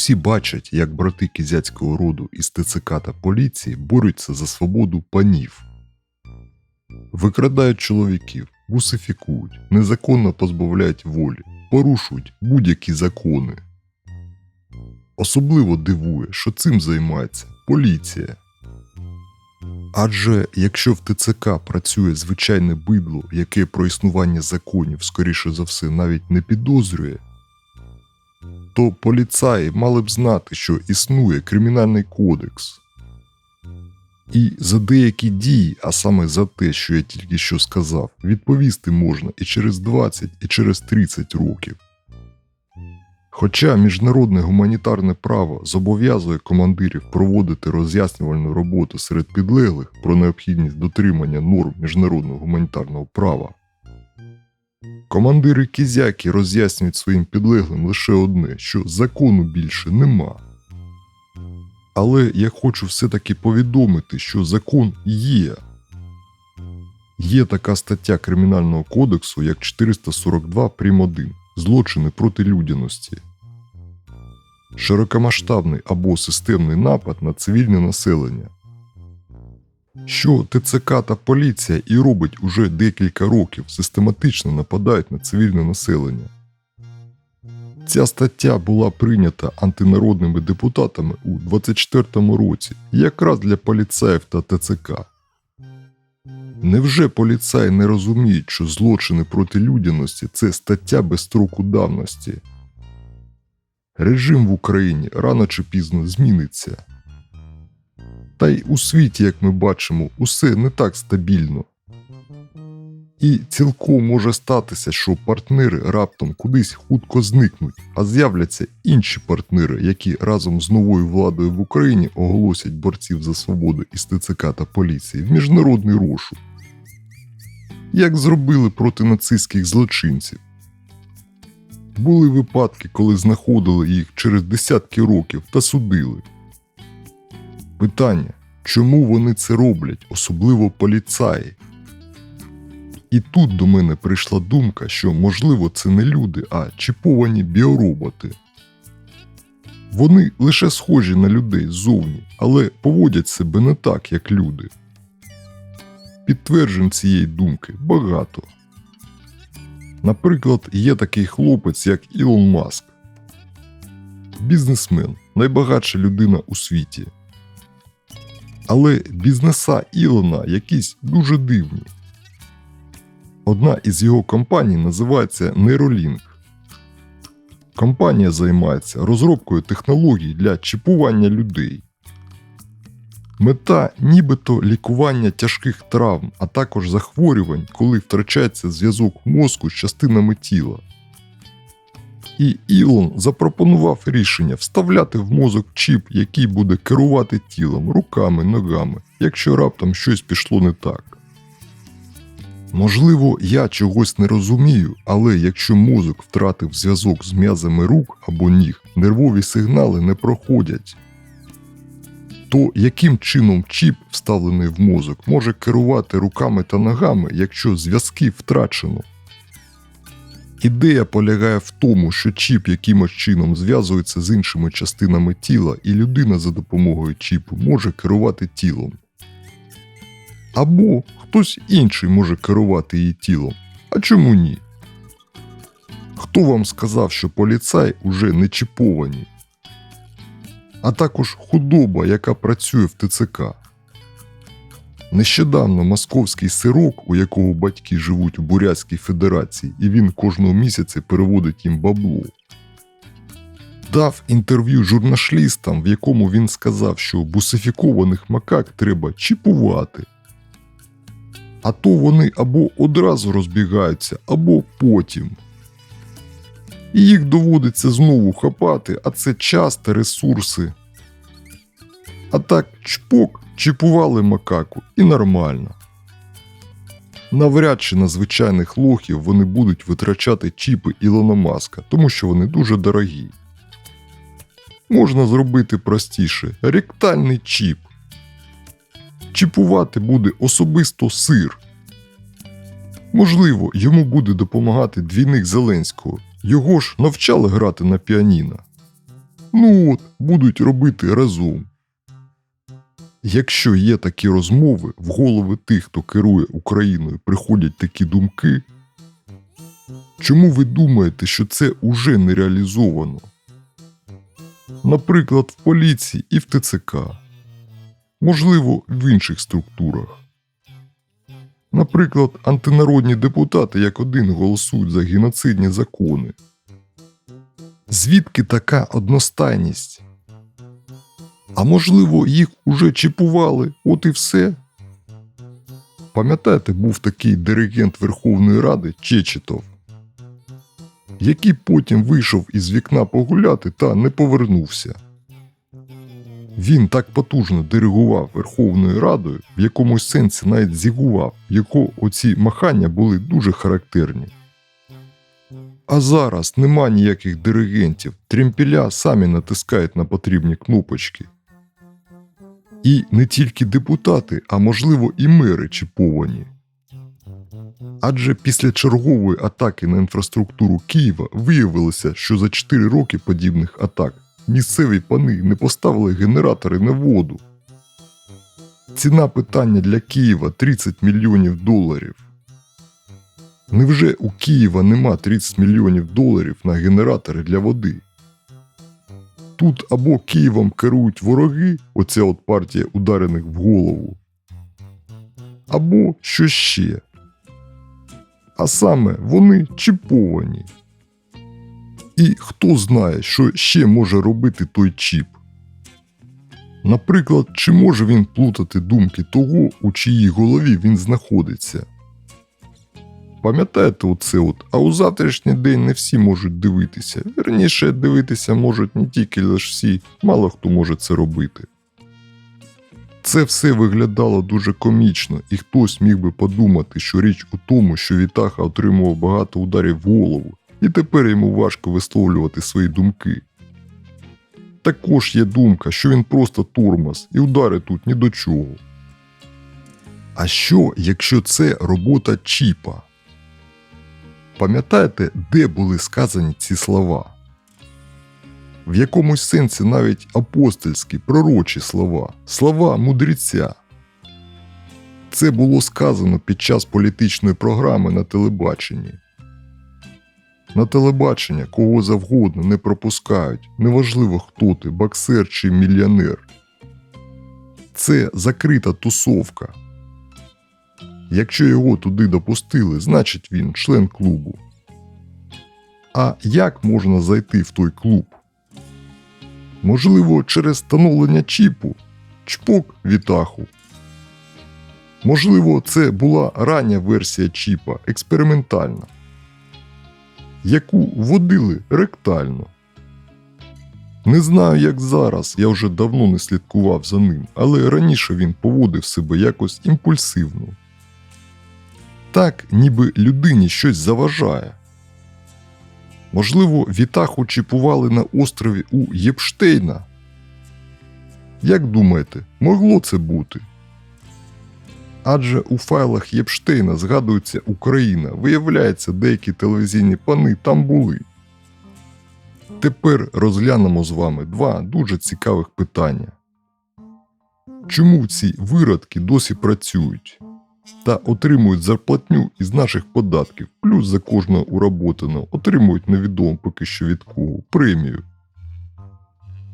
Усі бачать, як брати кізяцького роду із ТЦК та поліції борються за свободу панів. Викрадають чоловіків, бусифікують, незаконно позбавляють волі, порушують будь-які закони. Особливо дивує, що цим займається поліція. Адже якщо в ТЦК працює звичайне бидло, яке про існування законів, скоріше за все, навіть не підозрює, то поліцаї мали б знати, що існує кримінальний кодекс. І за деякі дії, а саме за те, що я тільки що сказав, відповісти можна і через 20, і через 30 років. Хоча міжнародне гуманітарне право зобов'язує командирів проводити роз'яснювальну роботу серед підлеглих про необхідність дотримання норм міжнародного гуманітарного права, командири кізяки роз'яснюють своїм підлеглим лише одне, що закону більше нема. Але я хочу все-таки повідомити, що закон є. Є така стаття Кримінального кодексу, як 442 прим. 1 злочини проти людяності. Широкомасштабний або системний напад на цивільне населення. Що ТЦК та поліція і робить уже декілька років, систематично нападають на цивільне населення. Ця стаття була прийнята антинародними депутатами у 24-му році, якраз для поліцаїв та ТЦК. Невже поліцаї не розуміють, що злочини проти людяності це стаття без строку давності? Режим в Україні рано чи пізно зміниться. Та й у світі, як ми бачимо, усе не так стабільно. І цілком може статися, що партнери раптом кудись хутко зникнуть, а з'являться інші партнери, які разом з новою владою в Україні оголосять борців за свободу із ТЦК та поліції в міжнародний розшук. Як зробили проти нацистських злочинців. Були випадки, коли знаходили їх через десятки років та судили. Питання, чому вони це роблять, особливо поліцаї? І тут до мене прийшла думка, що можливо це не люди, а чіповані біороботи. Вони лише схожі на людей ззовні, але поводять себе не так, як люди. Підтверджень цієї думки багато. Наприклад, є такий хлопець, як Ілон Маск, бізнесмен, найбагатша людина у світі. Але бізнеса Ілона якісь дуже дивні. Одна із його компаній називається Neuralink. Компанія займається розробкою технологій для чіпування людей. Мета нібито лікування тяжких травм, а також захворювань, коли втрачається зв'язок мозку з частинами тіла. І Ілон запропонував рішення вставляти в мозок чіп, який буде керувати тілом, руками, ногами, якщо раптом щось пішло не так. Можливо, я чогось не розумію, але якщо мозок втратив зв'язок з м'язами рук або ніг, нервові сигнали не проходять. То яким чином чіп, вставлений в мозок, може керувати руками та ногами, якщо зв'язки втрачено? Ідея полягає в тому, що чіп якимось чином зв'язується з іншими частинами тіла, і людина за допомогою чіпу може керувати тілом. Або хтось інший може керувати її тілом. А чому ні? Хто вам сказав, що поліцай уже не чіповані? А також худоба, яка працює в ТЦК. Нещодавно московський сирок, у якого батьки живуть у Бурятській Федерації, і він кожного місяця переводить їм бабло. Дав інтерв'ю журналістам, в якому він сказав, що бусифікованих макак треба чіпувати. А то вони або одразу розбігаються, або потім. І їх доводиться знову хапати, а це час та ресурси. А так чпок чіпували макаку і нормально. Навряд чи на звичайних лохів вони будуть витрачати чіпи Ілона Маска, тому що вони дуже дорогі. Можна зробити простіше ректальний чіп. Чіпувати буде особисто сир. Можливо, йому буде допомагати двійник Зеленського. Його ж навчали грати на піаніно. Ну от, будуть робити разом. Якщо є такі розмови, в голови тих, хто керує Україною, приходять такі думки, чому ви думаєте, що це уже не реалізовано? Наприклад, в поліції і в ТЦК, можливо, в інших структурах. Наприклад, антинародні депутати як один голосують за геноцидні закони. Звідки така одностайність? А можливо, їх уже чіпували, от і все. Пам'ятаєте, був такий диригент Верховної Ради Чечетов, який потім вийшов із вікна погуляти та не повернувся. Він так потужно диригував Верховною Радою, в якомусь сенсі навіть зігував, його оці махання були дуже характерні. А зараз нема ніяких диригентів, тремпіля самі натискають на потрібні кнопочки. І не тільки депутати, а можливо і мери чіповані. Адже після чергової атаки на інфраструктуру Києва виявилося, що за 4 роки подібних атак місцеві пани не поставили генератори на воду. Ціна питання для Києва 30 мільйонів доларів. Невже у Києва нема 30 мільйонів доларів на генератори для води? Тут або Києвом керують вороги, оця от партія ударених в голову, або що ще. А саме вони чіповані. І хто знає, що ще може робити той чіп. Наприклад, чи може він плутати думки того, у чиїй голові він знаходиться. Пам'ятаєте оце от, а у завтрашній день не всі можуть дивитися. Вірніше, дивитися можуть не тільки лише всі, мало хто може це робити. Це все виглядало дуже комічно, і хтось міг би подумати, що річ у тому, що Вітаха отримував багато ударів в голову, і тепер йому важко висловлювати свої думки. Також є думка, що він просто тормоз, і удари тут ні до чого. А що, якщо це робота Чіпа? Пам'ятаєте, де були сказані ці слова? В якомусь сенсі навіть апостольські, пророчі слова, слова мудреця. Це було сказано під час політичної програми на телебаченні. На телебачення кого завгодно не пропускають, неважливо хто ти, боксер чи мільйонер. Це закрита тусовка. Якщо його туди допустили, значить він член клубу. А як можна зайти в той клуб? Можливо, через встановлення чіпу, чпок вітаху. Можливо, це була рання версія чіпа, експериментальна, яку вводили ректально. Не знаю, як зараз, я вже давно не слідкував за ним, але раніше він поводив себе якось імпульсивно. Так, ніби людині щось заважає. Можливо, Вітаху чіпували на острові у Єпштейна? Як думаєте, могло це бути? Адже у файлах Єпштейна згадується Україна, виявляється, деякі телевізійні пани там були. Тепер розглянемо з вами два дуже цікавих питання. Чому ці виродки досі працюють та отримують зарплатню із наших податків, плюс за кожного уроботаного отримують невідомо поки що від кого премію?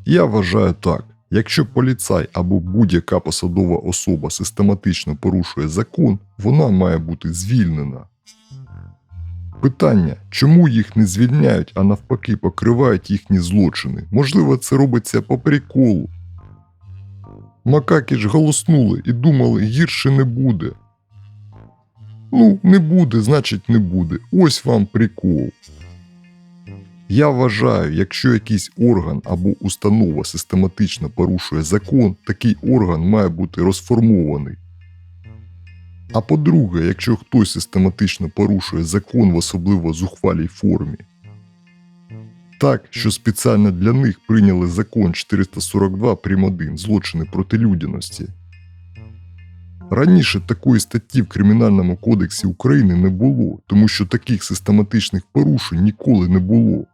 Я вважаю так. Якщо поліцай або будь-яка посадова особа систематично порушує закон, вона має бути звільнена. Питання, чому їх не звільняють, а навпаки покривають їхні злочини? Можливо, це робиться по приколу. Макаки ж голоснули і думали, гірше не буде. Ну, не буде, значить не буде. Ось вам прикол. Я вважаю, якщо якийсь орган або установа систематично порушує закон, такий орган має бути розформований. А по-друге, якщо хтось систематично порушує закон в особливо зухвалій формі, так, що спеціально для них прийняли закон 442 прим. 1 злочини проти людяності. Раніше такої статті в Кримінальному кодексі України не було, тому що таких систематичних порушень ніколи не було.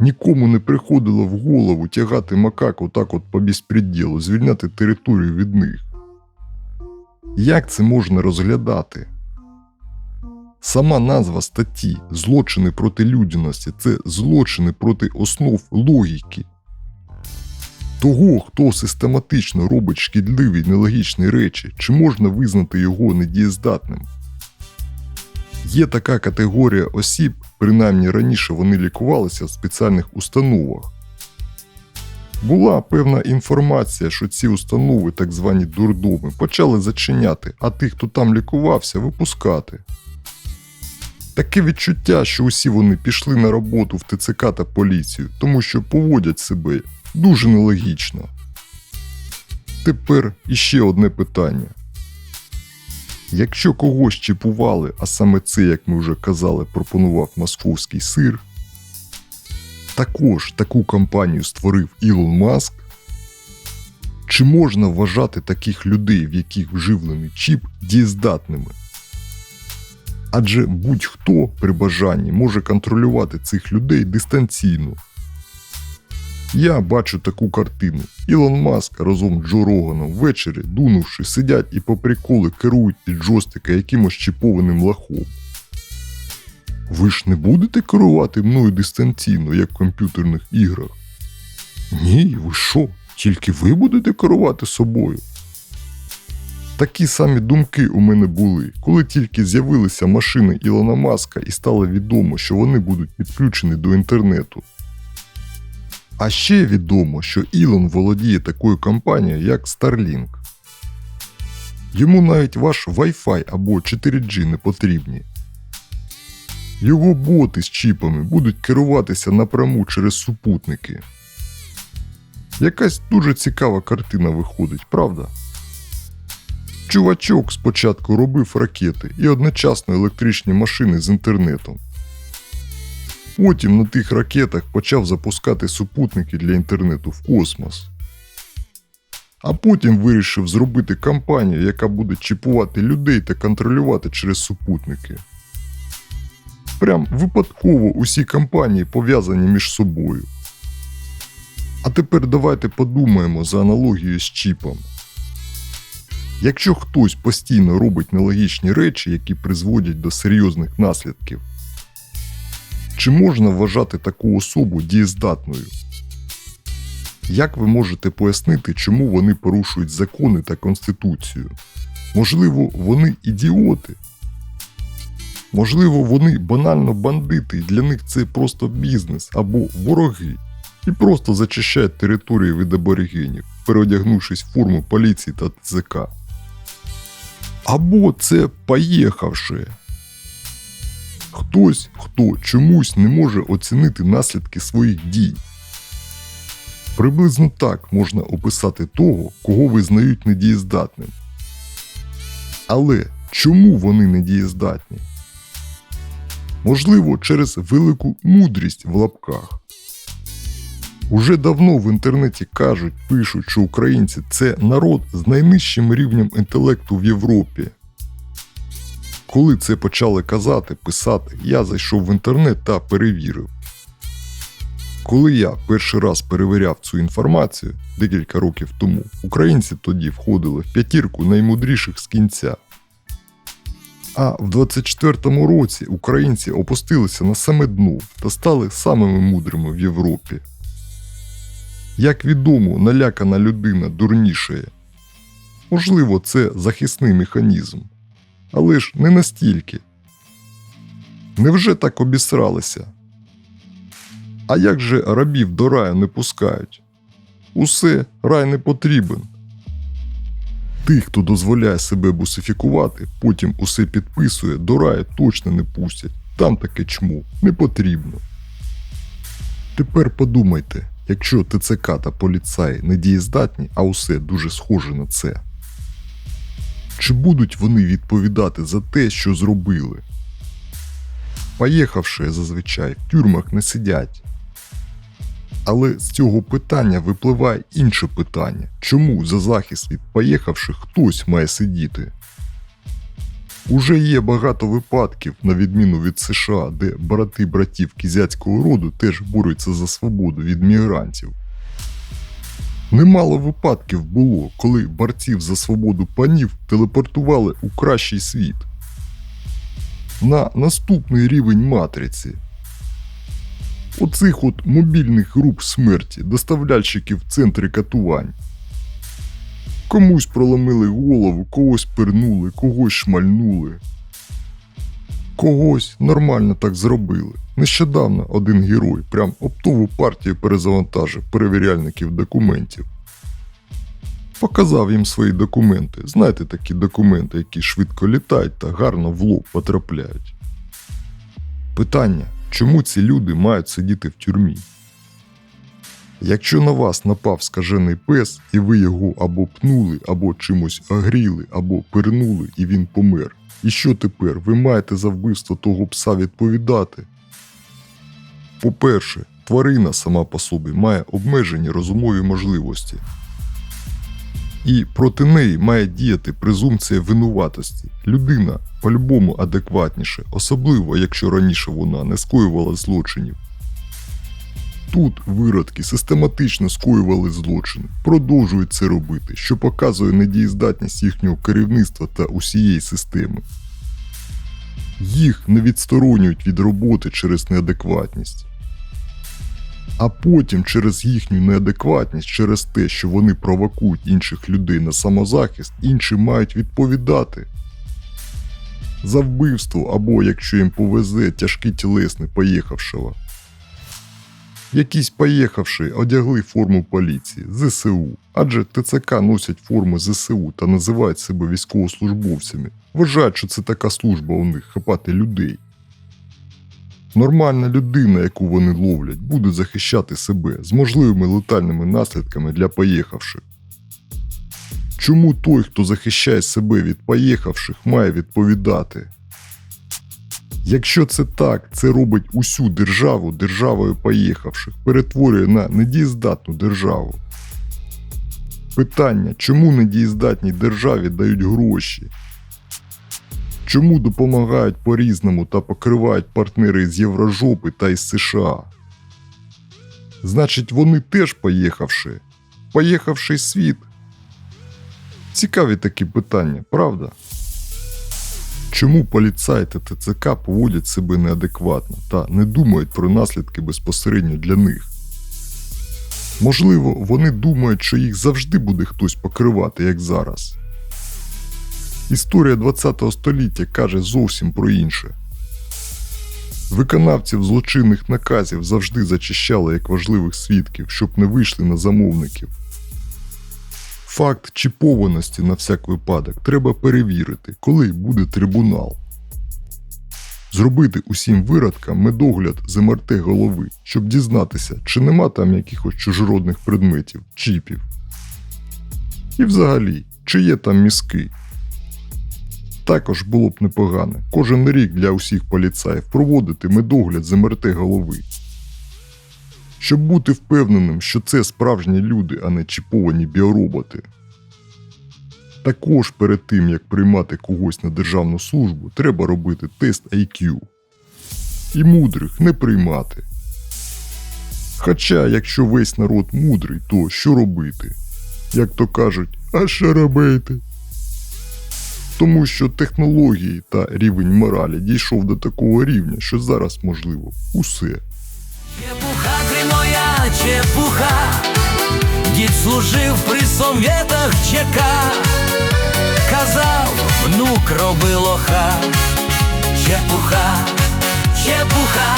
Нікому не приходило в голову тягати макак отак от по безпреділу, звільняти територію від них. Як це можна розглядати? Сама назва статті злочини проти людяності це злочини проти основ логіки. Того, хто систематично робить шкідливі нелогічні речі, чи можна визнати його недієздатним? Є така категорія осіб, принаймні раніше вони лікувалися в спеціальних установах. Була певна інформація, що ці установи, так звані дурдоми, почали зачиняти, а тих, хто там лікувався, випускати. Таке відчуття, що усі вони пішли на роботу в ТЦК та поліцію, тому що поводять себе дуже нелогічно. Тепер іще одне питання. Якщо когось чіпували, а саме це, як ми вже казали, пропонував московський сир, також таку кампанію створив Ілон Маск, чи можна вважати таких людей, в яких вживлений чіп, дієздатними? Адже будь-хто при бажанні може контролювати цих людей дистанційно. Я бачу таку картину. Ілон Маск разом з Джо Роганом ввечері, дунувши, сидять і по приколи керують під джойстика якимось чіпованим лахом. Ви ж не будете керувати мною дистанційно, як в комп'ютерних іграх? Ні, ви що? Тільки ви будете керувати собою. Такі самі думки у мене були, коли тільки з'явилися машини Ілона Маска і стало відомо, що вони будуть підключені до інтернету. А ще відомо, що Ілон володіє такою компанією, як Starlink. Йому навіть ваш Wi-Fi або 4G не потрібні. Його боти з чіпами будуть керуватися напряму через супутники. Якась дуже цікава картина виходить, правда? Чувачок спочатку робив ракети і одночасно електричні машини з інтернетом. Потім на тих ракетах почав запускати супутники для інтернету в космос. А потім вирішив зробити кампанію, яка буде чіпувати людей та контролювати через супутники. Прям випадково усі кампанії пов'язані між собою. А тепер давайте подумаємо за аналогією з чіпом. Якщо хтось постійно робить нелогічні речі, які призводять до серйозних наслідків, чи можна вважати таку особу дієздатною? Як ви можете пояснити, чому вони порушують закони та конституцію? Можливо, вони ідіоти? Можливо, вони банально бандити, і для них це просто бізнес або вороги, і просто зачищають території від аборигенів, переодягнувшись в форму поліції та ТЗК. Або це поїхавши. Хтось, хто чомусь не може оцінити наслідки своїх дій. Приблизно так можна описати того, кого визнають недієздатним. Але чому вони недієздатні? Можливо, через велику мудрість в лапках. Уже давно в інтернеті кажуть, пишуть, що українці це народ з найнижчим рівнем інтелекту в Європі. Коли це почали казати, писати, я зайшов в інтернет та перевірив. Коли я перший раз перевіряв цю інформацію декілька років тому, українці тоді входили в п'ятірку наймудріших з кінця. А в 24-му році українці опустилися на саме дно та стали самими мудрими в Європі. Як відомо, налякана людина дурнішає. Можливо, це захисний механізм. Але ж не настільки. Невже так обісралися? А як же рабів до раю не пускають? Усе рай не потрібен. Тих, хто дозволяє себе бусифікувати, потім усе підписує, до раю точно не пустять. Там таке чмо не потрібно. Тепер подумайте, якщо ТЦК та поліцаї не дієздатні, а усе дуже схоже на це. Чи будуть вони відповідати за те, що зробили? Поїхавши зазвичай в тюрмах не сидять. Але з цього питання випливає інше питання: чому за захист від поїхавших хтось має сидіти? Уже є багато випадків, на відміну від США, де брати братів кізяцького роду теж борються за свободу від мігрантів. Немало випадків було, коли борців за свободу панів телепортували у кращий світ. На наступний рівень матриці. Оцих от мобільних груп смерті, доставляльщиків в центрі катувань. Комусь проломили голову, когось пернули, когось шмальнули. Когось нормально так зробили. Нещодавно один герой прям оптову партію перезавантажив перевіряльників документів. Показав їм свої документи. Знаєте, такі документи, які швидко літають та гарно в лоб потрапляють. Питання, чому ці люди мають сидіти в тюрмі? Якщо на вас напав скажений пес, і ви його або пнули, або чимось огріли, або пирнули, і він помер. І що тепер? Ви маєте за вбивство того пса відповідати? По-перше, тварина сама по собі має обмежені розумові можливості. І проти неї має діяти презумпція винуватості. Людина по-любому адекватніше, особливо якщо раніше вона не скоювала злочинів. Тут виродки систематично скоювали злочини, продовжують це робити, що показує недієздатність їхнього керівництва та усієї системи. Їх не відсторонюють від роботи через неадекватність. А потім через їхню неадекватність, через те, що вони провокують інших людей на самозахист, інші мають відповідати. За вбивство або, якщо їм повезе, тяжкий тілесний поїхавшого. Якісь поїхавши одягли форму поліції ЗСУ, адже ТЦК носять форму ЗСУ та називають себе військовослужбовцями. Вважають, що це така служба у них хапати людей. Нормальна людина, яку вони ловлять, буде захищати себе з можливими летальними наслідками для поїхавших. Чому той, хто захищає себе від поїхавших, має відповідати? Якщо це так, це робить усю державу державою поїхавших, перетворює на недієздатну державу. Питання, чому недієздатній державі дають гроші? Чому допомагають по-різному та покривають партнери з Єврожопи та із США? Значить, вони теж поїхавши. Поїхавший світ. Цікаві такі питання, правда? Чому поліцаї та ТЦК поводять себе неадекватно та не думають про наслідки безпосередньо для них? Можливо, вони думають, що їх завжди буде хтось покривати, як зараз. Історія ХХ століття каже зовсім про інше. Виконавців злочинних наказів завжди зачищали як важливих свідків, щоб не вийшли на замовників. Факт чіпованості на всяк випадок треба перевірити, коли буде трибунал. Зробити усім виродкам медогляд з МРТ голови, щоб дізнатися, чи нема там якихось чужородних предметів, чіпів. І взагалі, чи є там мізки. Також було б непогано кожен рік для усіх поліцаїв проводити медогляд з МРТ голови. Щоб бути впевненим, що це справжні люди, а не чіповані біороботи. Також перед тим, як приймати когось на державну службу, треба робити тест IQ. І мудрих не приймати. Хоча, якщо весь народ мудрий, то що робити? Як то кажуть, а що робити? Тому що технології та рівень моралі дійшов до такого рівня, що зараз можливо усе. Чепуха дід служив при совєтах ЧК, казав, внук роби лоха, чепуха, чепуха,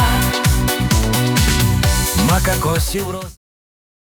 мака косів роз.